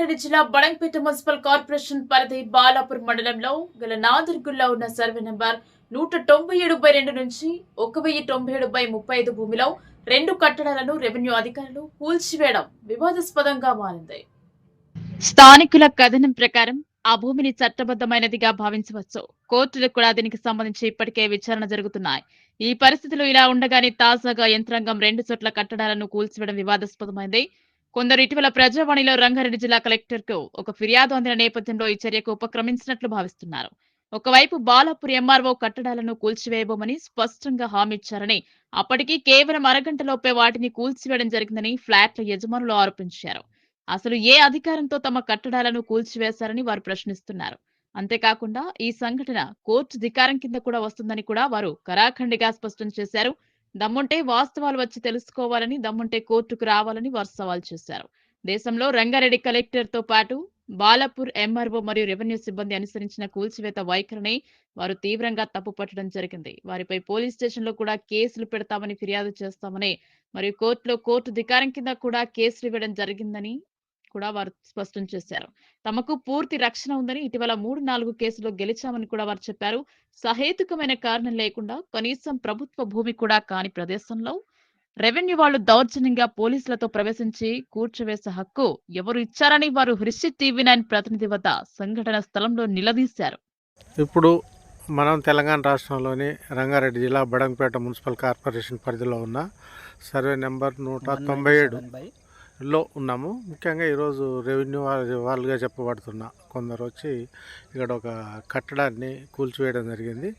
రాష్ట్రంలోని రంగారెడ్డి జిల్లా Badangpet municipal corporation పరిధి బాలాపూర్ మండలంలో గల నాదుర్గుల్లో ఉన్న సర్వే నెంబర్ నూట తొంభై ఏడు బై రెండు నుంచి ఒక వెయ్యి తొంభై ఏడు బై ముప్పై ఐదు భూమిలో రెండు కట్టడాలను రెవెన్యూ అధికారులు కూల్చివేయడం వివాదాస్పదంగా మారింది. స్థానికుల కథనం ప్రకారం ఆ భూమిని చట్టబద్ధమైనదిగా భావించవచ్చు. కోర్టులు కూడా దీనికి సంబంధించి ఇప్పటికే విచారణ జరుగుతున్నాయి. ఈ పరిస్థితులు ఇలా ఉండగానే తాజాగా యంత్రాంగం రెండు చోట్ల కట్టడాలను కూల్చివేయడం వివాదాస్పదమైంది. కొందరు ఇటీవల ప్రజావాణిలో రంగారెడ్డి జిల్లా కలెక్టర్కు ఒక ఫిర్యాదు అందిన నేపథ్యంలో ఈ చర్యకు ఉపక్రమించినట్లు భావిస్తున్నారు. ఒకవైపు బాలాపూర్ ఎంఆర్ఓ కట్టడాలను కూల్చివేయబోమని స్పష్టంగా హామీ ఇచ్చారని అప్పటికి కేవలం అరగంటలోపే వాటిని కూల్చివేయడం జరిగిందని ఫ్లాట్ల యజమానులు ఆరోపించారు. అసలు ఏ అధికారంతో తమ కట్టడాలను కూల్చివేశారని వారు ప్రశ్నిస్తున్నారు. అంతేకాకుండా ఈ సంఘటన కోర్టు ధికారం కింద కూడా వస్తుందని కూడా వారు కరాఖండిగా స్పష్టం చేశారు. దమ్ముంటే వాస్తవాలు వచ్చి తెలుసుకోవాలని దమ్ముంటే కోర్టుకు రావాలని వారు సవాల్ చేశారు. దేశంలో రంగారెడ్డి కలెక్టర్తో పాటు బాలాపూర్ ఎంఆర్ఓ మరియు రెవెన్యూ సిబ్బంది అనుసరించిన కూల్చివేత వైఖరిని వారు తీవ్రంగా తప్పుపట్టడం జరిగింది. వారిపై పోలీస్ స్టేషన్లో కూడా కేసులు పెడతామని ఫిర్యాదు చేస్తామని మరియు కోర్టులో కోర్టు ధికారం కింద కూడా కేసులు ఇవ్వడం జరిగిందని కూడా వారు స్పష్టం చేశారు. తమకు పూర్తి రక్షణ ఉందని ఇటీవల మూడు నాలుగు కేసులో గెలిచామని కూడా వారు చెప్పారు. సహేతుకమైన కారణం లేకుండా కనీసం ప్రభుత్వ భూమి కూడా కాని ప్రదేశంలో రెవెన్యూ వాళ్ళు దౌర్జన్యంగా పోలీసులతో ప్రవేశించి కూర్చోవేసే హక్కు ఎవరు ఇచ్చారని వారు హృషి టీవీ నైన్ ప్రతినిధి వద్ద సంఘటన స్థలంలో నిలదీశారు. ఇప్పుడు మనం తెలంగాణ రాష్ట్రంలోని రంగారెడ్డి జిల్లా బడంగపేట మున్సిపల్ కార్పొరేషన్ పరిధిలో ఉన్న సర్వే నెంబర్ నూట తొంభై లో ఉన్నాము. ముఖ్యంగా ఈరోజు రెవెన్యూ వాళ్ళ- వాళ్ళుగా చెప్పబడుతున్న కొందరు వచ్చి ఇక్కడ ఒక కట్టడాన్ని కూల్చివేయడం జరిగింది.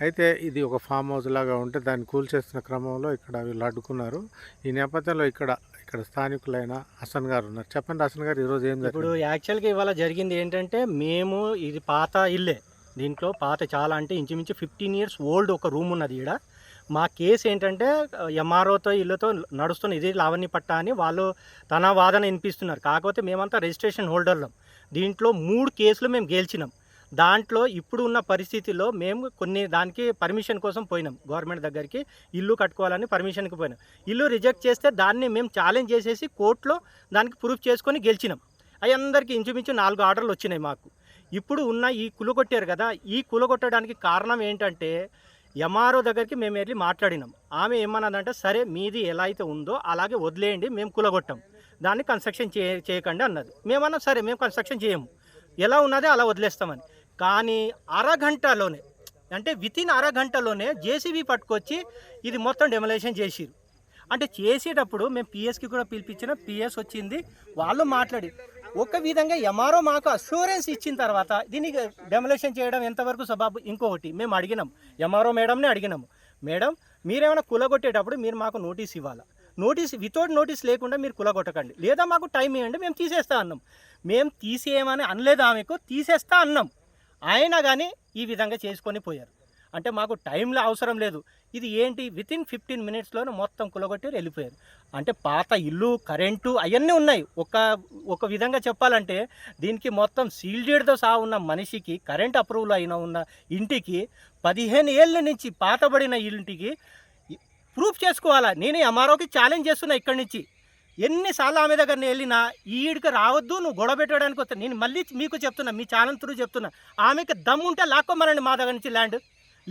అయితే ఇది ఒక ఫామ్ హౌస్ లాగా ఉంటే దాన్ని కూల్చేస్తున్న క్రమంలో ఇక్కడ వీళ్ళు అడ్డుకున్నారు. ఈ నేపథ్యంలో ఇక్కడ ఇక్కడ స్థానికులైన హసన్ గారు ఉన్నారు. చెప్పండి హసన్ గారు ఈరోజు ఏం ఇప్పుడు యాక్చువల్గా ఇవాళ జరిగింది ఏంటంటే మేము ఇది పాత ఇల్లే. దీంట్లో పాత చాలా అంటే ఇంచుమించు ఫిఫ్టీన్ ఇయర్స్ ఓల్డ్ ఒక రూమ్ ఉన్నది ఈడ. మా కేసు ఏంటంటే ఎంఆర్ఓతో ఇల్లుతో నడుస్తున్న ఇది లావణ్య పట్ట అని వాళ్ళు తన వాదన వినిపిస్తున్నారు. కాకపోతే మేమంతా రిజిస్ట్రేషన్ హోల్డర్లం. దీంట్లో మూడు కేసులు మేము గెలిచినాం. దాంట్లో ఇప్పుడు ఉన్న పరిస్థితిలో మేము కొన్ని దానికి పర్మిషన్ కోసం పోయినాం. గవర్నమెంట్ దగ్గరికి ఇల్లు కట్టుకోవాలని పర్మిషన్కి పోయినాం. ఇల్లు రిజెక్ట్ చేస్తే దాన్ని మేము ఛాలెంజ్ చేసేసి కోర్టులో దానికి ప్రూఫ్ చేసుకొని గెలిచినాం. అవి అందరికీ ఇంచుమించు నాలుగు ఆర్డర్లు వచ్చినాయి మాకు. ఇప్పుడు ఉన్న ఈ కులగొట్టారు కదా ఈ కులగొట్టడానికి కారణం ఏంటంటే ఎంఆర్ఓ దగ్గరికి మేము వెళ్ళి మాట్లాడినాం. ఆమె ఏమన్నదంటే సరే మీది ఎలా అయితే ఉందో అలాగే వదిలేయండి మేము కులగొట్టాం. దాన్ని కన్స్ట్రక్షన్ చే చేయకండి అన్నది. మేమన్నాం సరే మేము కన్స్ట్రక్షన్ చేయము. ఎలా ఉన్నదే అలా వదిలేస్తామని. కానీ అరగంటలోనే అంటే వితిన్ అరగంటలోనే జేసీబీ పట్టుకొచ్చి ఇది మొత్తం డెమలేషన్ చేసిరు అంటే చేసేటప్పుడు మేము పిఎస్కి కూడా పిలిపించిన పిఎస్ వచ్చింది వాళ్ళు మాట్లాడి ఒక విధంగా ఎంఆర్ఓ మాకు అష్యూరెన్స్ ఇచ్చిన తర్వాత దీనికి డెమలేషన్ చేయడం ఎంతవరకు సబాబు? ఇంకొకటి మేము అడిగినాం. ఎంఆర్ఓ మేడంని అడిగినాము మేడం మీరేమైనా కులగొట్టేటప్పుడు మీరు మాకు నోటీస్ ఇవ్వాలి? నోటీస్ వితౌట్ నోటీస్ లేకుండా మీరు కులగొట్టకండి. లేదా మాకు టైం ఇవ్వండి మేము తీసేస్తా అన్నాం. మేము తీసేయమని అనలేదు ఆమెకు తీసేస్తా అన్నాం. అయినా కానీ ఈ విధంగా చేసుకొని పోయారు. అంటే మాకు టైంలో అవసరం లేదు. ఇది ఏంటి? విత్ ఇన్ ఫిఫ్టీన్ మినిట్స్లోనే మొత్తం కులగొట్టి వెళ్ళిపోయారు. అంటే పాత ఇల్లు కరెంటు అవన్నీ ఉన్నాయి. ఒక ఒక విధంగా చెప్పాలంటే దీనికి మొత్తం సీల్డెడ్తో సహా ఉన్న మనిషికి కరెంట్ అప్రూవల్ అయిన ఉన్న ఇంటికి పదిహేను ఏళ్ళ నుంచి పాతబడిన ఇంటికి ప్రూఫ్ చేసుకోవాలా? నేను ఎంఆర్ఓకి ఛాలెంజ్ చేస్తున్నా ఇక్కడి నుంచి. ఎన్నిసార్లు ఆమె దగ్గర నేను వెళ్ళినా ఈడికి రావద్దు నువ్వు గొడవ పెట్టడానికి వస్తా. నేను మళ్ళీ మీకు చెప్తున్నా మీ ఛానల్ త్రూ చెప్తున్నా. ఆమెకి దమ్ముంటే లాక్కోమరండి లాక్కోమనండి మా దగ్గర నుంచి ల్యాండ్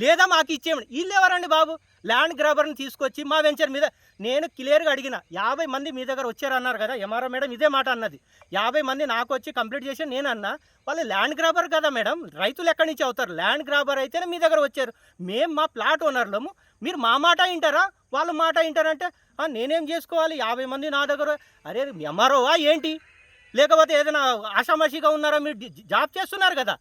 లేదా మాకు ఇచ్చేయండి వీళ్ళు ఎవరండి బాబు? ల్యాండ్ గ్రాబర్ని తీసుకొచ్చి మా వెంచర్ మీద నేను క్లియర్గా అడిగిన యాభై మంది మీ దగ్గర వచ్చారన్నారు కదా ఎంఆర్ఓ మేడం ఇదే మాట అన్నది. యాభై మంది నాకు వచ్చి కంప్లీట్ చేసి నేను అన్నా వాళ్ళు ల్యాండ్ గ్రాబర్ కదా మేడం రైతులు ఎక్కడి నుంచి అవుతారు? ల్యాండ్ గ్రాబర్ అయితేనే మీ దగ్గర వచ్చారు. మేము మా ప్లాట్ ఓనర్లము మీరు మా మాట వింటారా? వాళ్ళ మాట వింటారంటే నేనేం చేసుకోవాలి? యాభై మంది నా దగ్గర అరే ఎంఆర్ఓవా ఏంటి? లేకపోతే ఏదైనా ఆషామాషిగా ఉన్నారా? మీరు జాబ్ చేస్తున్నారు కదా.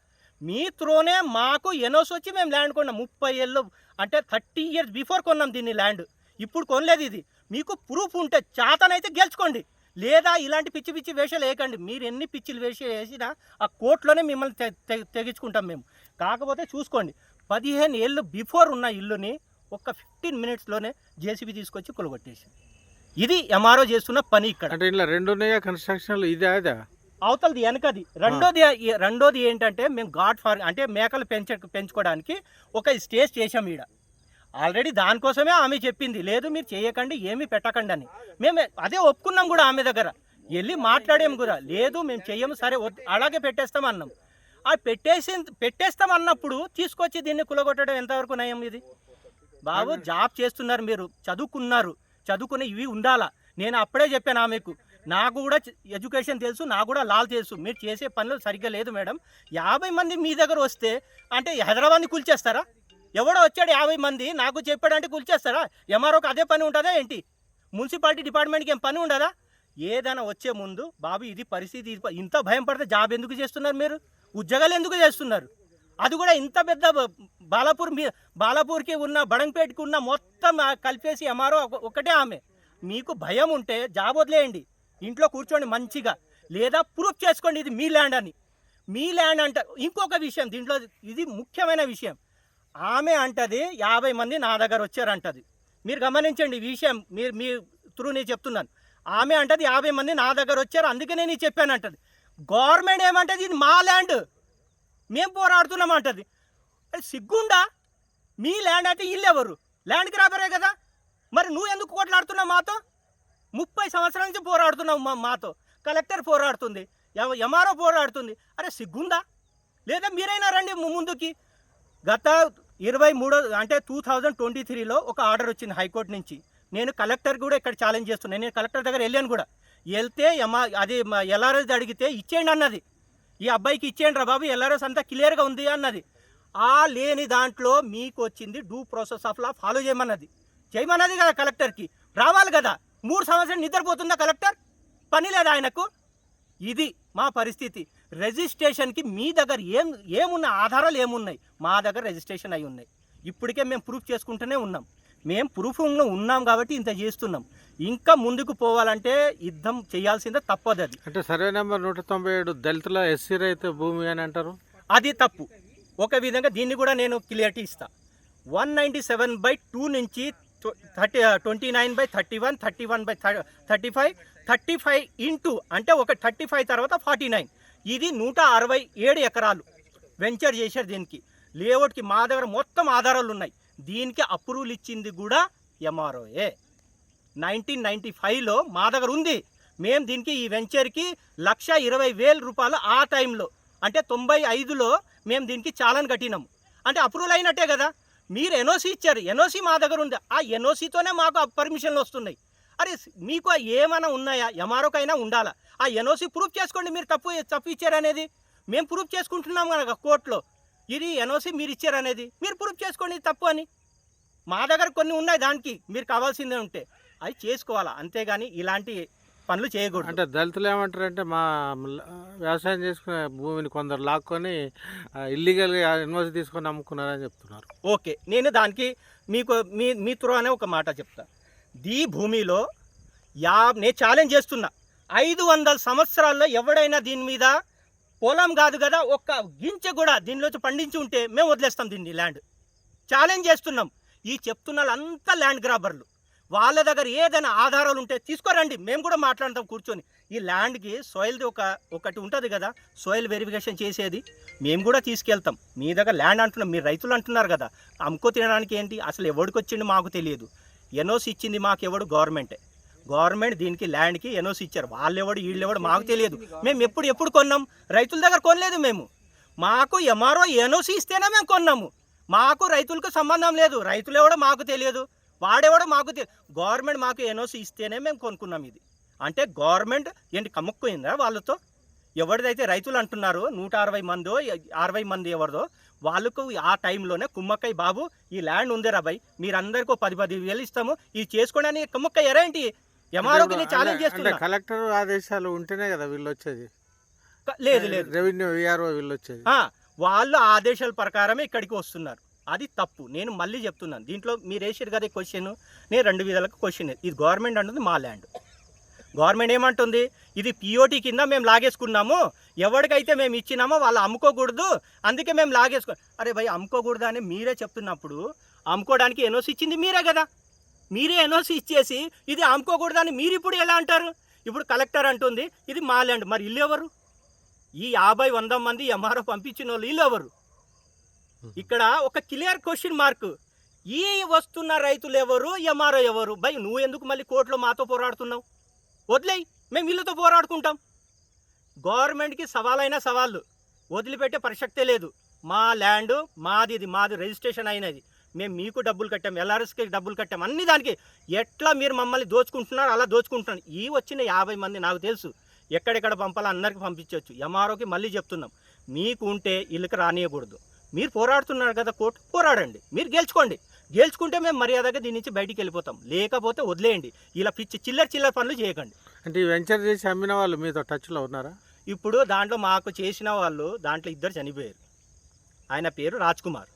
మీ త్రోనే మాకు ఎనోస్ వచ్చి మేము ల్యాండ్ కొన్నాం. ముప్పై ఏళ్ళు అంటే థర్టీ ఇయర్స్ బిఫోర్ కొన్నాం దీన్ని ల్యాండ్. ఇప్పుడు కొనలేదు ఇది. మీకు ప్రూఫ్ ఉంటే చేతనైతే గెలుచుకోండి. లేదా ఇలాంటి పిచ్చి పిచ్చి వేషాలు వేయకండి. మీరు ఎన్ని పిచ్చిలు వేసి వేసినా ఆ కోర్టులోనే మిమ్మల్ని తెగించుకుంటాం మేము. కాకపోతే చూసుకోండి. పదిహేను ఏళ్ళు బిఫోర్ ఉన్న ఇల్లుని ఒక ఫిఫ్టీన్ మినిట్స్లోనే జేసీబీ తీసుకొచ్చి కొలగొట్టేసి ఇది ఎంఆర్ఓ చేస్తున్న పని ఇక్కడ. అంటే ఇలా రెండు కన్స్ట్రక్షన్లు ఇదే అదే అవతలది వెనకది. రెండోది రెండోది ఏంటంటే మేము గాడ్ ఫార్ అంటే మేకలు పెంచ పెంచుకోవడానికి ఒక స్టేజ్ చేసాం ఈడ. ఆల్రెడీ దానికోసమే ఆమె చెప్పింది లేదు మీరు చేయకండి ఏమీ పెట్టకండి అని. మేము అదే ఒప్పుకున్నాం కూడా ఆమె దగ్గర. వెళ్ళి మాట్లాడేం కూడా లేదు మేము చెయ్యము సరే అలాగే పెట్టేస్తాం అన్నాం. ఆ పెట్టేసి పెట్టేస్తాం అన్నప్పుడు తీసుకొచ్చి దీన్ని కులగొట్టడం ఎంతవరకు నయం ఇది? బాబు జాబ్ చేస్తున్నారు మీరు చదువుకున్నారు చదువుకుని ఇవి ఉండాలా? నేను అప్పుడే చెప్పాను ఆమెకు నాకు కూడా ఎడ్యుకేషన్ తెలుసు నాకు కూడా లాల్ తెలుసు. మీరు చేసే పనులు సరిగ్గా లేదు మేడం. యాభై మంది మీ దగ్గర వస్తే అంటే హైదరాబాద్ని కూల్చేస్తారా? ఎవడో వచ్చాడు యాభై మంది నాకు చెప్పాడంటే కూల్చేస్తారా? ఎంఆర్ఓకి అదే పని ఉంటుందా ఏంటి? మున్సిపాలిటీ డిపార్ట్మెంట్కి ఏం పని ఉండదా? ఏదైనా వచ్చే ముందు బాబు ఇది పరిస్థితి ఇది ఇంత భయం పడితే జాబ్ ఎందుకు చేస్తున్నారు మీరు? ఉద్యోగాలు ఎందుకు చేస్తున్నారు? అది కూడా ఇంత పెద్ద బాలాపూర్ మీ బాలాపూర్కి ఉన్న బడంపేటకి ఉన్న మొత్తం కలిపేసి ఎంఆర్ఓ ఒక- ఒకటే ఆమె. మీకు భయం ఉంటే జాబ్ వదిలేయండి. ఇంట్లో కూర్చోండి మంచిగా. లేదా ప్రూఫ్ చేసుకోండి ఇది మీ ల్యాండ్ అని. మీ ల్యాండ్ అంట ఇంకొక విషయం దీంట్లో ఇది ముఖ్యమైన విషయం. ఆమె అంటది యాభై మంది నా దగ్గర వచ్చారంటది. మీరు గమనించండి ఈ విషయం మీరు మీ త్రూ నేను చెప్తున్నాను. ఆమె అంటది యాభై మంది నా దగ్గర వచ్చారు అందుకే నేను చెప్పానంటది. చెప్పాను అంటది గవర్నమెంట్ ఏమంటది ఇది మా ల్యాండ్. మేము పోరాడుతున్నాం అంటది. సిగ్గుండా? మీ ల్యాండ్ అంటే ఇల్లు ఎవరు ల్యాండ్కి రాబరే కదా. మరి నువ్వు ఎందుకు కొట్లాడుతున్నావు మాతో? ముప్పై సంవత్సరాల నుంచి పోరాడుతున్నావు మా మాతో. కలెక్టర్ పోరాడుతుంది. ఎంఆర్ఓ పోరాడుతుంది. అరే సిగ్గుందా? లేదా మీరైనా రండి ముందుకి. గత ఇరవై మూడో అంటే టూ థౌజండ్ ట్వంటీ త్రీలో ఒక ఆర్డర్ వచ్చింది హైకోర్టు నుంచి. నేను కలెక్టర్ కూడా ఇక్కడ ఛాలెంజ్ చేస్తున్నాను నేను కలెక్టర్ దగ్గర వెళ్ళాను కూడా. వెళ్తే ఎమా అది ఎల్ఆర్ఎస్ అడిగితే ఇచ్చేయండి అన్నది. ఈ అబ్బాయికి ఇచ్చేయండి రా బాబు ఎల్ఆర్ఎస్ అంతా క్లియర్గా ఉంది అన్నది. ఆ లేని దాంట్లో మీకు వచ్చింది due process of law follow చేయమన్నది. చేయమన్నది కదా కలెక్టర్కి. రావాలి కదా. మూడు సంవత్సరాలు నిద్రపోతుందా కలెక్టర్? పని లేదా ఆయనకు? ఇది మా పరిస్థితి. రిజిస్ట్రేషన్కి మీ దగ్గర ఏం ఏమున్న ఆధారాలు ఏమున్నాయి? మా దగ్గర రిజిస్ట్రేషన్ అయి ఉన్నాయి. ఇప్పటికే మేము ప్రూఫ్ చేసుకుంటూనే ఉన్నాం. మేము ప్రూఫ్లో ఉన్నాం కాబట్టి ఇంత చేస్తున్నాం. ఇంకా ముందుకు పోవాలంటే యుద్ధం చేయాల్సిందే తప్పదు అది. అంటే సర్వే నెంబర్ నూట తొంభై ఏడు దళితుల ఎస్సీ రైతు భూమి అని అంటారు? అది తప్పు. ఒక విధంగా దీన్ని కూడా నేను క్లియరిటీ ఇస్తా. One ninety seven by two నుంచి thirty twenty nine by thirty one thirty one by thirty five thirty five into అంటే ఒక థర్టీ ఫైవ్ తర్వాత ఫార్టీ నైన్. ఇది నూట అరవై ఏడు ఎకరాలు వెంచర్ చేశారు దీనికి. లేఅవుట్కి మా దగ్గర మొత్తం ఆధారాలు ఉన్నాయి. దీనికి అప్రూవల్ ఇచ్చింది కూడా ఎంఆర్ఓఏ నైన్టీన్ నైంటీ ఫైవ్లో మా దగ్గర ఉంది. మేము దీనికి ఈ వెంచర్కి లక్ష ఇరవై వేల రూపాయలు ఆ టైంలో అంటే తొంభై ఐదులో మేము దీనికి చాలని కట్టినాము. అంటే అప్రూవల్ అయినట్టే కదా. మీరు ఎన్ఓసి ఇచ్చారు. ఎన్ఓసి మా దగ్గర ఉంది. ఆ ఎన్ఓసితోనే మాకు పర్మిషన్లు వస్తున్నాయి. అరే మీకు ఏమైనా ఉన్నాయా? ఎంఆర్ఓకైనా ఉండాలా? ఆ ఎన్ఓసి ప్రూఫ్ చేసుకోండి. మీరు తప్పు తప్పు ఇచ్చారనేది మేము ప్రూఫ్ చేసుకుంటున్నాం కనుక కోర్టులో. ఇది ఎన్ఓసి మీరు ఇచ్చారనేది మీరు ప్రూఫ్ చేసుకోండి తప్పు అని. మా దగ్గర కొన్ని ఉన్నాయి దానికి. మీరు కావాల్సిందే ఉంటే. అది చేసుకోవాలా? అంతేగాని ఇలాంటి పనులు చేయకూడదు. అంటే దళితులు ఏమంటారు అంటే మా వ్యవసాయం చేసుకునే భూమిని కొందరు లాక్కొని ఇల్లీగల్గా ఇన్వెస్ట్ తీసుకొని అమ్ముకున్నారని చెప్తున్నారు. ఓకే నేను దానికి మీకు మీ మీ త్రో అనే ఒక మాట చెప్తా. దీ భూమిలో యా నేను ఛాలెంజ్ చేస్తున్నా. ఐదు వందల సంవత్సరాల్లో ఎవడైనా దీని మీద పొలం కాదు కదా ఒక్క గింజ కూడా దీనిలోంచి పండించి ఉంటే మేము వదిలేస్తాం దీన్ని ల్యాండ్ ఛాలెంజ్ చేస్తున్నాం. ఈ చెప్తున్న వాళ్ళంతా ల్యాండ్ గ్రాబర్లు వాళ్ళ దగ్గర ఏదైనా ఆధారాలు ఉంటే తీసుకురండి. మేము కూడా మాట్లాడతాం కూర్చొని. ఈ ల్యాండ్కి సోయిల్ది ఒక ఒకటి ఉంటుంది కదా సోయిల్ వెరిఫికేషన్ చేసేది మేము కూడా తీసుకెళ్తాం. మీ దగ్గర ల్యాండ్ అంటున్నాం మీరు రైతులు అంటున్నారు కదా అమ్ముకో తినడానికి ఏంటి? అసలు ఎవడికి వచ్చింది మాకు తెలియదు. ఎనోస్ ఇచ్చింది మాకు ఎవడు గవర్నమెంటే. గవర్నమెంట్ దీనికి ల్యాండ్కి ఎనోస్ ఇచ్చారు. వాళ్ళు ఎవడు వీళ్ళు ఎవడు మాకు తెలియదు. మేము ఎప్పుడు ఎప్పుడు కొన్నాం? రైతుల దగ్గర కొనలేదు మేము. మాకు ఎంఆర్ఓ ఎనోసి ఇస్తేనే మేము కొన్నాము. మాకు రైతులకు సంబంధం లేదు. రైతులు ఎవడో మాకు తెలియదు. వాడెవడో మాకు గవర్నమెంట్ మాకు ఎన్ఓసి ఇస్తేనే మేము కొనుక్కున్నాం ఇది. అంటే గవర్నమెంట్ ఏంటి కమ్ముక్కుపోయిందా వాళ్ళతో? ఎవరిదైతే రైతులు అంటున్నారో నూట అరవై మందో అరవై మంది ఎవరిదో వాళ్ళకు ఆ టైంలోనే కుమ్మక్కయ్య బాబు ఈ ల్యాండ్ ఉంది రాబాయ్ మీరందరికీ పది పది వేలు ఇస్తాము ఇది చేసుకోవడానికి కుమ్మక్కయ్య ఎరేంటి ఎంఆర్ఓకి ఛాలెంజ్ చేస్తున్నా. కలెక్టర్ ఆదేశాలు ఉంటేనే కదా వీళ్ళు వచ్చేది లేదు లేదు. రెవెన్యూ విఆర్ఓ వీళ్ళు వచ్చేది వాళ్ళ ఆదేశాల ప్రకారమే ఇక్కడికి వస్తున్నారు. అది తప్పు. నేను మళ్ళీ చెప్తున్నాను. దీంట్లో మీరు వేసారు కదా క్వశ్చన్ నేను రెండు విధాలకు క్వశ్చన్ ఇది గవర్నమెంట్ అంటుంది మా ల్యాండ్ గవర్నమెంట్ ఏమంటుంది? ఇది పిఓటి కింద మేము లాగేసుకున్నాము. ఎవరికైతే మేము ఇచ్చినామో వాళ్ళు అమ్ముకోకూడదు. అందుకే మేము లాగేసుకో అరే భయ్ అమ్ముకోకూడదు అని మీరే చెప్తున్నప్పుడు అమ్ముకోవడానికి ఎన్ఓసి ఇచ్చింది మీరే కదా. మీరే ఎన్ఓసి ఇచ్చేసి ఇది అమ్ముకోకూడదని మీరు ఇప్పుడు ఎలా అంటారు? ఇప్పుడు కలెక్టర్ అంటుంది ఇది మా ల్యాండ్ మరి ఇల్లు ఎవరు? ఈ యాభై వంద మంది ఎంఆర్ఓ పంపించిన వాళ్ళు వీళ్ళు ఎవరు? ఇక్కడ ఒక క్లియర్ క్వశ్చన్ మార్క్. ఈ వస్తున్న రైతులు ఎవరు ఎంఆర్ఓ ఎవరు? భయ్ నువ్వు ఎందుకు మళ్ళీ కోర్టులో మాతో పోరాడుతున్నావు? వదిలేయి మేము వీళ్ళతో పోరాడుకుంటాం. గవర్నమెంట్కి సవాలైన సవాళ్ళు. వదిలిపెట్టే ప్రసక్తే లేదు. మా ల్యాండ్ మాది ఇది మాది రిజిస్ట్రేషన్ అయినది. మేము మీకు డబ్బులు కట్టాం ఎల్ఆర్ఎస్కి డబ్బులు కట్టాం. అన్ని దానికి ఎట్లా మీరు మమ్మల్ని దోచుకుంటున్నారు అలా దోచుకుంటున్నారు? ఈ వచ్చిన యాభై మంది నాకు తెలుసు. ఎక్కడెక్కడ పంపాలో అందరికి పంపించవచ్చు ఎంఆర్ఓకి మళ్ళీ చెప్తున్నాం. మీకు ఉంటే ఇల్లుకి రానియకూడదు. మీరు పోరాడుతున్నారు కదా కోర్టు పోరాడండి. మీరు గెలుచుకోండి. గెలుచుకుంటే మేము మర్యాదగా దీని నుంచి బయటికి వెళ్ళిపోతాం. లేకపోతే వదిలేయండి. ఇలా పిచ్చి చిల్లర చిల్లర పనులు చేయకండి. అంటే ఈ వెంచర్ చేసి అమ్మిన వాళ్ళు మీతో టచ్లో ఉన్నారా? ఇప్పుడు దాంట్లో మాకు చేసిన వాళ్ళు దాంట్లో ఇద్దరు చనిపోయారు. ఆయన పేరు రాజ్ కుమార్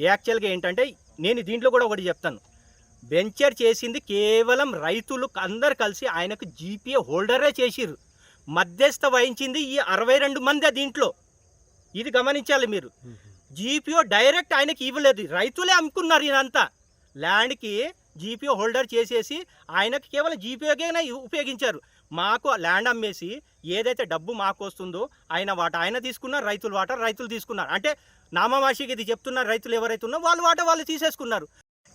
యాక్చువల్గా ఏంటంటే నేను దీంట్లో కూడా ఒకటి చెప్తాను. వెంచర్ చేసింది కేవలం రైతులు అందరు కలిసి ఆయనకు జీపీఏ హోల్డరే చేసిర్రు. మధ్యస్థ వహించింది ఈ అరవై రెండు మంది దీంట్లో. ఇది గమనించాలి మీరు. జీపీఓ డైరెక్ట్ ఆయనకి ఇవ్వలేదు. రైతులే అమ్ముకున్నారు ఇదంతా ల్యాండ్కి జీపీఓ హోల్డర్ చేసేసి ఆయనకి కేవలం జీపీఓకే ఉపయోగించారు. మాకు ల్యాండ్ అమ్మేసి ఏదైతే డబ్బు మాకు వస్తుందో ఆయన వాట ఆయన తీసుకున్నారు రైతుల వాట రైతులు తీసుకున్నారు. అంటే నామవాషికి ఇది చెప్తున్నారు రైతులు ఎవరైతే ఉన్నారో వాళ్ళు వాట వాళ్ళు తీసేసుకున్నారు.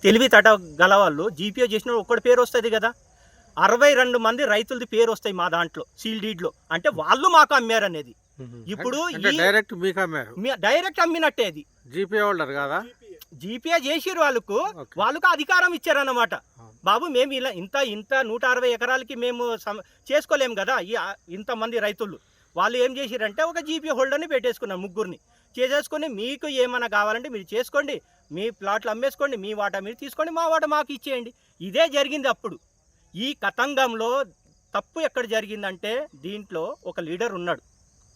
తెలివి తట గల వాళ్ళు జీపీఓ చేసిన ఒక్కడి పేరు వస్తుంది కదా. అరవై రెండు మంది రైతులది పేరు వస్తాయి మా దాంట్లో సీల్ డీడ్లో. అంటే వాళ్ళు మాకు అమ్మారు అనేది ఇప్పుడు డైరెక్ట్ మీకు అమ్మారు డైరెక్ట్ అమ్మినట్టే అది. జీపీ హోల్డర్ కాదా? జీపీఏ చేసిరు వాళ్ళకు. వాళ్ళకు అధికారం ఇచ్చారన్నమాట. బాబు మేము ఇలా ఇంత ఇంత నూట అరవై ఎకరాలకి మేము చేసుకోలేము కదా ఈ ఇంతమంది రైతులు. వాళ్ళు ఏం చేసిరంటే ఒక జీపీ హోల్డర్ని పెట్టేసుకున్నారు ముగ్గురిని. చేసేసుకొని మీకు ఏమైనా కావాలంటే మీరు చేసుకోండి. మీ ప్లాట్లు అమ్మేసుకోండి మీ వాటా మీరు తీసుకోండి మా వాటా మాకు ఇచ్చేయండి. ఇదే జరిగింది అప్పుడు. ఈ కతంగంలో తప్పు ఎక్కడ జరిగిందంటే దీంట్లో ఒక లీడర్ ఉన్నాడు.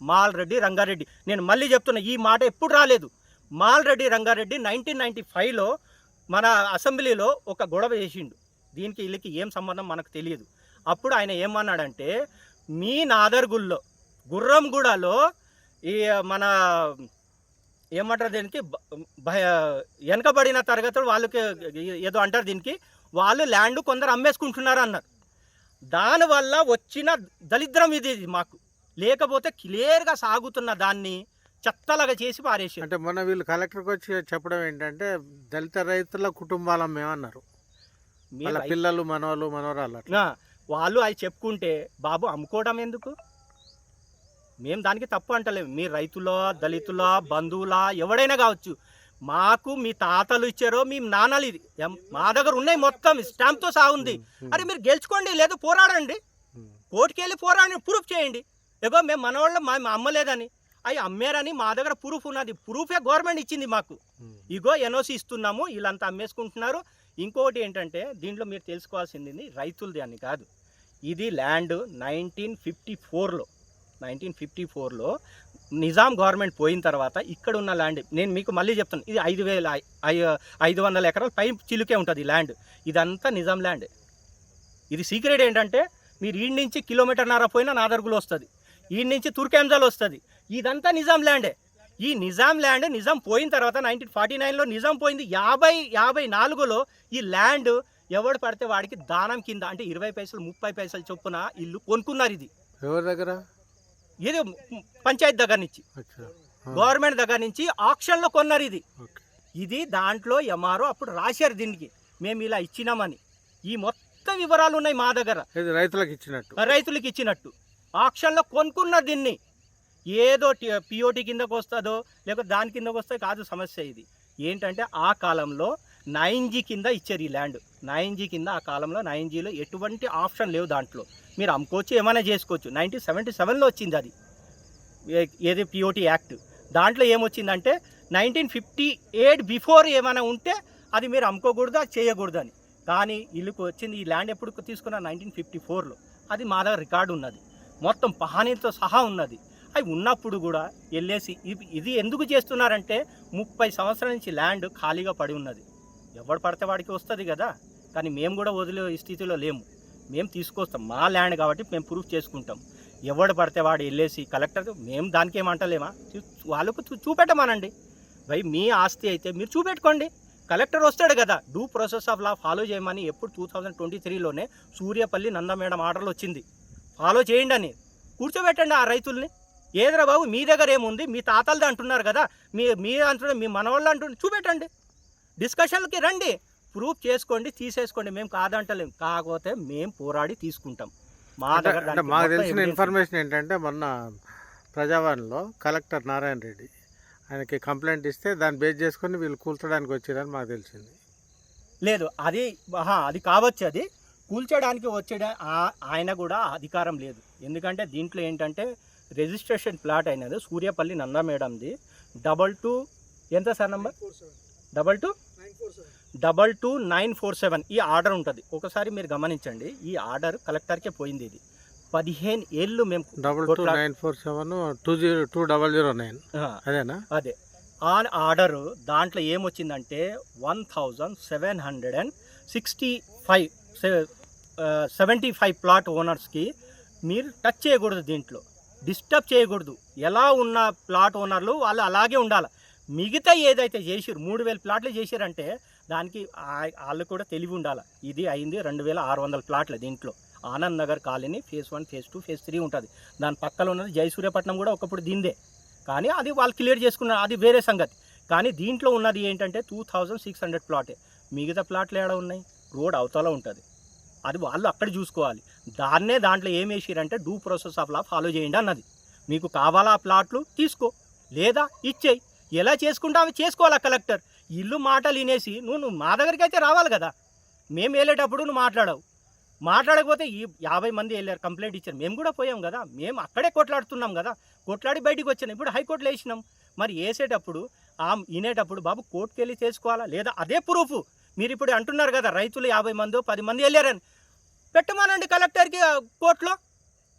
మాల్రెడ్డి రంగారెడ్డి. నేను మళ్ళీ చెప్తున్నా ఈ మాట ఎప్పుడు రాలేదు. మాల్ రెడ్డి రంగారెడ్డి నైన్టీన్ నైన్టీ ఫైవ్లో మన అసెంబ్లీలో ఒక గొడవ చేసిండు. దీనికి వీళ్ళకి ఏం సంబంధం మనకు తెలియదు. అప్పుడు ఆయన ఏమన్నాడంటే మీ నాదర్గుల్లో గుర్రంగూడలో ఈ మన ఏమంటారు దీనికి? భయ వెనకబడిన తరగతులు వాళ్ళకి ఏదో అంటారు దీనికి? వాళ్ళు ల్యాండ్ కొందరు అమ్మేసుకుంటున్నారు అన్నారు. దానివల్ల వచ్చిన దరిద్రం ఇది మాకు. లేకపోతే క్లియర్గా సాగుతున్న దాన్ని చెత్తలాగా చేసి పారేసారు అంటే మొన్న వీళ్ళు కలెక్టర్కి వచ్చి చెప్పడం ఏంటంటే దళిత రైతుల కుటుంబాలం మేమన్నారు వాళ్ళ పిల్లలు మనవాళ్ళు మనవరాలు వాళ్ళు అవి చెప్పుకుంటే బాబు అమ్ముకోవడం ఎందుకు? మేము దానికి తప్పు అంటలేము మీ రైతుల దళితుల బంధువుల ఎవడైనా కావచ్చు. మాకు మీ తాతలు ఇచ్చారో మీ నాన్నలు ఇది. మా దగ్గర ఉన్నాయి మొత్తం స్టాంప్తో సహా ఉంది. అరే మీరు గెలుచుకోండి లేదా పోరాడండి. ఉమ్. కోర్టుకి వెళ్ళి పోరాడి ప్రూఫ్ చేయండి. ఎగో మేము మనవాళ్ళం మా మా అమ్మలేదని. అవి అమ్మారని మా దగ్గర ప్రూఫ్ ఉన్నది. ప్రూఫే గవర్నమెంట్ ఇచ్చింది మాకు. ఉమ్. ఇగో ఎన్ఓసి ఇస్తున్నాము వీళ్ళంతా అమ్మేసుకుంటున్నారు. ఇంకొకటి ఏంటంటే దీంట్లో మీరు తెలుసుకోవాల్సింది రైతులది అని కాదు. ఇది ల్యాండ్ నైన్టీన్ ఫిఫ్టీ ఫోర్లో నైన్టీన్ ఫిఫ్టీ ఫోర్లో నిజాం గవర్నమెంట్ పోయిన తర్వాత ఇక్కడ ఉన్న ల్యాండ్ నేను మీకు మళ్ళీ చెప్తాను ఇది ఐదు వేల ఐదు వందల ఎకరాలు పై చిలుకే ఉంటుంది ల్యాండ్ ఇదంతా నిజాం ల్యాండ్ ఇది సీక్రెట్ ఏంటంటే మీరు ఈ నుంచి కిలోమీటర్ నర పోయినా నాదర్గులు వస్తుంది. ఈ నుంచి తుర్కెంజాల్ వస్తుంది. ఇదంతా నిజాం ల్యాండే. ఈ నిజాం ల్యాండ్ నిజాం పోయిన తర్వాత నైన్టీన్ ఫార్టీ నైన్లో నిజాం పోయింది. యాభై యాభై నాలుగులో ఈ ల్యాండ్ ఎవడు పడితే వాడికి దానం కింద అంటే ఇరవై పైసలు ముప్పై పైసలు చొప్పున ఇల్లు కొనుక్కున్నారు ఇది. ఎవరి దగ్గర? ఇది పంచాయత్ దగ్గర నుంచి. గవర్నమెంట్ దగ్గర నుంచి ఆక్షన్లో కొన్నారు ఇది. ఇది దాంట్లో ఎంఆర్ఓ అప్పుడు రాశారు దీనికి. మేము ఇలా ఇచ్చినామని. ఈ మొత్తం వివరాలు ఉన్నాయి మా దగ్గర. రైతులకు ఇచ్చినట్టు? రైతులకు ఇచ్చినట్టు. ఆక్షన్లో కొనుక్కున్న దీన్ని. ఏదో పిఓటి కిందకు వస్తుందో లేకపోతే దాని కిందకు వస్తే కాదు సమస్య ఇది. ఏంటంటే ఆ కాలంలో నైన్ జీ కింద ఇచ్చారు ఈ ల్యాండ్. నైన్ జీ కింద ఆ కాలంలో నైన్ జీలో ఎటువంటి ఆప్షన్ లేవు దాంట్లో. మీరు అమ్ముకోవచ్చు ఏమైనా చేసుకోవచ్చు. నైన్టీన్ సెవెంటీ సెవెన్లో వచ్చింది అది. ఏది పిఓటి యాక్ట్. దాంట్లో ఏమొచ్చిందంటే నైన్టీన్ ఫిఫ్టీ ఎయిట్ బిఫోర్ ఏమైనా ఉంటే అది మీరు అమ్ముకోకూడదు అది చేయకూడదు అని. కానీ ఇల్లుకు వచ్చింది ఈ ల్యాండ్ ఎప్పుడు తీసుకున్న నైన్టీన్ ఫిఫ్టీ ఫోర్లో. అది మా దగ్గర రికార్డు ఉన్నది. మొత్తం పహానీతో సహా ఉన్నది. అవి ఉన్నప్పుడు కూడా వెళ్ళేసి ఇది ఎందుకు చేస్తున్నారంటే ముప్పై సంవత్సరాల నుంచి ల్యాండ్ ఖాళీగా పడి ఉన్నది. ఎవడు పడితే వాడికి వస్తుంది కదా. కానీ మేము కూడా వదిలే స్థితిలో లేము. మేము తీసుకొస్తాం. మా ల్యాండ్ కాబట్టి మేము ప్రూఫ్ చేసుకుంటాం. ఎవడు పడితే వాడు వెళ్ళేసి కలెక్టర్ మేము దానికి ఏమంటలేమా వాళ్ళకు చూ- చూపెట్టమానండి. భయ్ మీ ఆస్తి అయితే మీరు చూపెట్టుకోండి. కలెక్టర్ వస్తాడు కదా. Due process of law follow చేయమని ఎప్పుడు టూ థౌజండ్ ట్వంటీ త్రీలోనే సూర్యపల్లి నంద మేడం ఆర్డర్లు వచ్చింది. ఫాలో చేయండి అని. కూర్చోబెట్టండి ఆ రైతుల్ని. ఏదరా బాబు మీ దగ్గర ఏముంది? మీ తాతలది అంటున్నారు కదా. మీ మీ అంటున్నారు మీ మనవాళ్ళు అంటున్నారు చూపెట్టండి. డిస్కషన్లకి రండి. ప్రూఫ్ చేసుకోండి తీసేసుకోండి. మేము కాదంటలేం. కాకపోతే మేము పోరాడి తీసుకుంటాం. మా దగ్గర మాకు తెలిసిన. ఇన్ఫర్మేషన్ ఏంటంటే మొన్న ప్రజావాణిలో కలెక్టర్ నారాయణ రెడ్డి ఆయనకి కంప్లైంట్ ఇస్తే దాన్ని బేస్ చేసుకొని వీళ్ళు కూల్చడానికి వచ్చారని మాకు తెలిసింది. లేదు అది అది కావచ్చు అది. కూల్చడానికి వచ్చే ఆయన కూడా అధికారం లేదు. ఎందుకంటే దీంట్లో ఏంటంటే రిజిస్ట్రేషన్ ప్లాట్ అయినది సూర్యపల్లి నందా మేడంది. డబల్ టూ ఎంత sir number double two double two nine four seven ఈ ఆర్డర్ ఉంటుంది. ఒకసారి మీరు గమనించండి. ఈ ఆర్డర్ కలెక్టర్కే పోయింది ఇది. పదిహేను ఏళ్ళు మేము double two nine four seven two zero two double zero nine అదేనా? అదే. ఆ ఆర్డర్ దాంట్లో ఏమొచ్చిందంటే one thousand seven hundred and sixty five seventy five plot ఓనర్స్కి మీరు టచ్ చేయకూడదు దీంట్లో. డిస్టర్బ్ చేయకూడదు. ఎలా ఉన్న ప్లాట్ ఓనర్లు వాళ్ళు అలాగే ఉండాలి. మిగతా ఏదైతే చేసిరు మూడు వేల ప్లాట్లు చేసిరంటే దానికి వాళ్ళు కూడా తెలివి ఉండాలి. ఇది అయింది రెండు వేల ఆరు వందల ప్లాట్లు దీంట్లో. Anand Nagar colony phase one phase two phase three ఉంటుంది. దాని పక్కన ఉన్నది జయసూర్యపట్నం కూడా ఒకప్పుడు దీందే. కానీ అది వాళ్ళు క్లియర్ చేసుకున్నారు అది వేరే సంగతి. కానీ దీంట్లో ఉన్నది ఏంటంటే టూ థౌజండ్ సిక్స్ హండ్రెడ్ ప్లాటే. మిగతా ప్లాట్లు ఏడా ఉన్నాయి? రోడ్ అవతల ఉంటుంది. అది వాళ్ళు అక్కడ చూసుకోవాలి. దాన్నే దాంట్లో ఏం వేసిరంటే due process of law follow చేయండి అన్నది. మీకు కావాలా ఆ ప్లాట్లు? తీసుకో. లేదా ఇచ్చేయి. ఎలా చేసుకుంటావు చేసుకోవాలా కలెక్టర్. ఇల్లు మాటలు వినేసి నువ్వు నువ్వు మా దగ్గరికి అయితే రావాలి కదా. మేము వెళ్ళేటప్పుడు నువ్వు మాట్లాడవు. మాట్లాడకపోతే ఈ యాభై మంది వెళ్ళారు కంప్లైంట్ ఇచ్చారు. మేము కూడా పోయాం కదా. మేము అక్కడే కొట్లాడుతున్నాం కదా. కొట్లాడి బయటికి వచ్చాను. ఇప్పుడు హైకోర్టులో వేసినాం. మరి వేసేటప్పుడు ఆ వినేటప్పుడు బాబు కోర్టుకి వెళ్ళి చేసుకోవాలా? లేదా అదే ప్రూఫ్ మీరు ఇప్పుడు అంటున్నారు కదా రైతులు యాభై మంది పది మంది వెళ్ళారని. పెట్టమనండి కలెక్టర్కి కోర్టులో.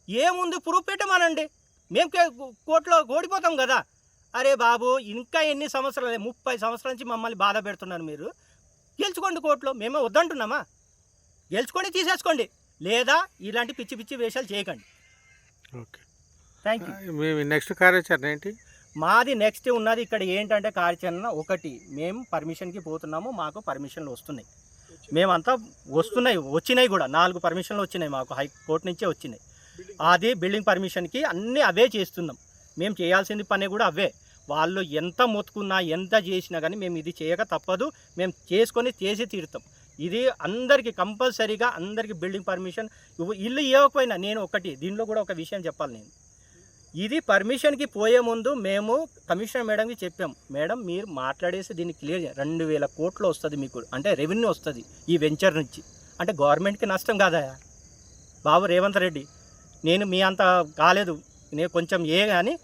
ఏముంది ప్రూఫ్ పెట్టమనండి. మేము కోర్టులో ఓడిపోతాం కదా. అరే బాబు ఇంకా ఎన్ని సంవత్సరాలు ముప్పై సంవత్సరాల నుంచి మమ్మల్ని బాధ పెడుతున్నారు మీరు. గెలుచుకోండి కోర్టులో మేమే వద్దంటున్నామా? గెలుచుకొని తీసేసుకోండి. లేదా ఇలాంటి పిచ్చి పిచ్చి వేషాలు చేయకండి. ఓకే. థ్యాంక్ యూ నెక్స్ట్ కార్యాచరణ ఏంటి? మాది నెక్స్ట్ ఉన్నది ఇక్కడ ఏంటంటే కార్యాచరణ ఒకటి. మేము పర్మిషన్కి పోతున్నాము మాకు పర్మిషన్లు వస్తున్నాయి. మేమంతా వస్తున్నాయి వచ్చినాయి కూడా. నాలుగు పర్మిషన్లు వచ్చినాయి మాకు హైకోర్టు నుంచే వచ్చినాయి. అది బిల్డింగ్ పర్మిషన్కి అన్నీ అవే చేస్తున్నాం. మేము చేయాల్సింది పని కూడా అవే. వాళ్ళు ఎంత మొత్తుకున్నా ఎంత చేసినా కానీ మేము ఇది చేయక తప్పదు. మేము చేసుకొని చేసి తీరుతాం. ఇది అందరికీ కంపల్సరీగా అందరికీ బిల్డింగ్ పర్మిషన్ ఇల్లు ఇవ్వకపోయినా నేను ఒకటి దీనిలో కూడా ఒక విషయం చెప్పాలి నేను. ఇది పర్మిషన్కి పోయే ముందు మేము కమిషనర్ మేడంకి చెప్పాం మేడం మీరు మాట్లాడేసి దీన్ని క్లియర్ రెండు వేల కోట్లు వస్తుంది మీకు అంటే రెవెన్యూ వస్తుంది ఈ వెంచర్ నుంచి. అంటే గవర్నమెంట్కి నష్టం కాదా బాబు రేవంత్ రెడ్డి నేను మీ అంత కాలేదు నేను కొంచెం ఏ కానీ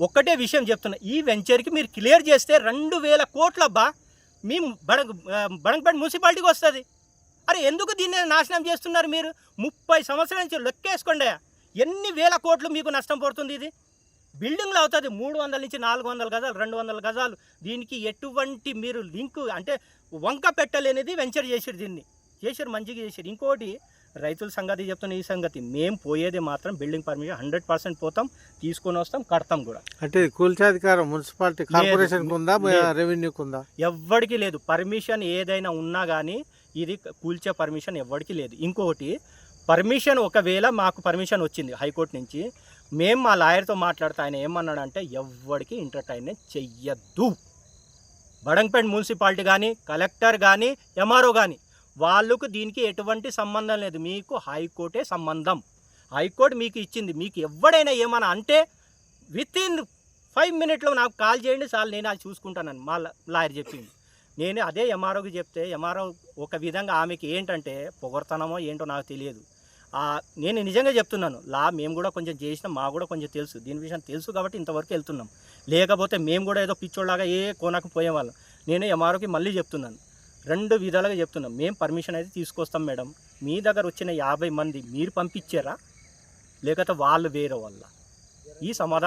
ఒక్కటే విషయం చెప్తున్నా ఈ వెంచర్కి మీరు క్లియర్ చేస్తే రెండు వేల కోట్లబ్బా మీ బడంగ్ బడంగపేట మున్సిపాలిటీకి వస్తుంది. అరే ఎందుకు దీన్ని నాశనం చేస్తున్నారు మీరు? ముప్పై సంవత్సరాల నుంచి లెక్కేసుకోండి ఎన్ని వేల కోట్లు మీకు నష్టం పడుతుంది ఇది? బిల్డింగ్లు అవుతుంది మూడు వందల నుంచి నాలుగు వందల గజాలు రెండు వందల గజాలు. దీనికి ఎటువంటి మీరు లింక్ అంటే వంక పెట్టలేనిది వెంచర్ చేసారు దీన్ని. చేసారు మంచిగా చేసారు ఇంకోటి రైతుల సంగతి చెప్తున్న ఈ సంగతి. మేము పోయేది మాత్రం బిల్డింగ్ పర్మిషన్ హండ్రెడ్ పర్సెంట్ పోతాం తీసుకొని వస్తాం కడతాం కూడా. అంటే కూల్చాధికారం మున్సిపాలిటీ కార్పొరేషన్కి ఉందా లేదు. రెవెన్యూకి ఉందా ఎవ్వడికి లేదు. పర్మిషన్ ఏదైనా ఉన్నా కానీ ఇది కూల్చే పర్మిషన్ ఎవ్వడికి లేదు. ఇంకొకటి పర్మిషన్ ఒకవేళ మాకు పర్మిషన్ వచ్చింది హైకోర్టు నుంచి మేము మా లాయర్తో మాట్లాడితే ఆయన ఏమన్నాడంటే ఎవ్వడికి ఎంటర్టైన్మెంట్ చెయ్యద్దు. బడంపేట్ మున్సిపాలిటీ కానీ కలెక్టర్ కానీ ఎంఆర్ఓ కానీ వాళ్ళకు దీనికి ఎటువంటి సంబంధం లేదు. మీకు హైకోర్టే సంబంధం. హైకోర్టు మీకు ఇచ్చింది. మీకు ఎవడైనా ఏమైనా అంటే విత్ ఇన్ ఫైవ్ మినిట్లో నాకు కాల్ చేయండి చాలు నేను అది చూసుకుంటానని మా లాయర్ చెప్పింది. నేను అదే ఎంఆర్ఓకి చెప్తే ఎంఆర్ఓ ఒక విధంగా ఆమెకి ఏంటంటే పొగర్తనమో ఏంటో నాకు తెలియదు. నేను నిజంగా చెప్తున్నాను. లా మేము కూడా కొంచెం చేసినాం మాకు కూడా కొంచెం తెలుసు. దీని విషయం తెలుసు కాబట్టి ఇంతవరకు వెళ్తున్నాం. లేకపోతే మేము కూడా ఏదో పిచ్చోళ్ళలాగా ఏ కోనకు పోయేవాళ్ళం. నేను ఎంఆర్ఓకి మళ్ళీ చెప్తున్నాను. రెండు విధాలుగా చెప్తున్నాం. మేము పర్మిషన్ అయితే తీసుకొస్తాం మేడం. మీ దగ్గర వచ్చిన యాభై మంది మీరు పంపించారా? లేకపోతే వాళ్ళు వేరే వాళ్ళ? ఈ సమాధానం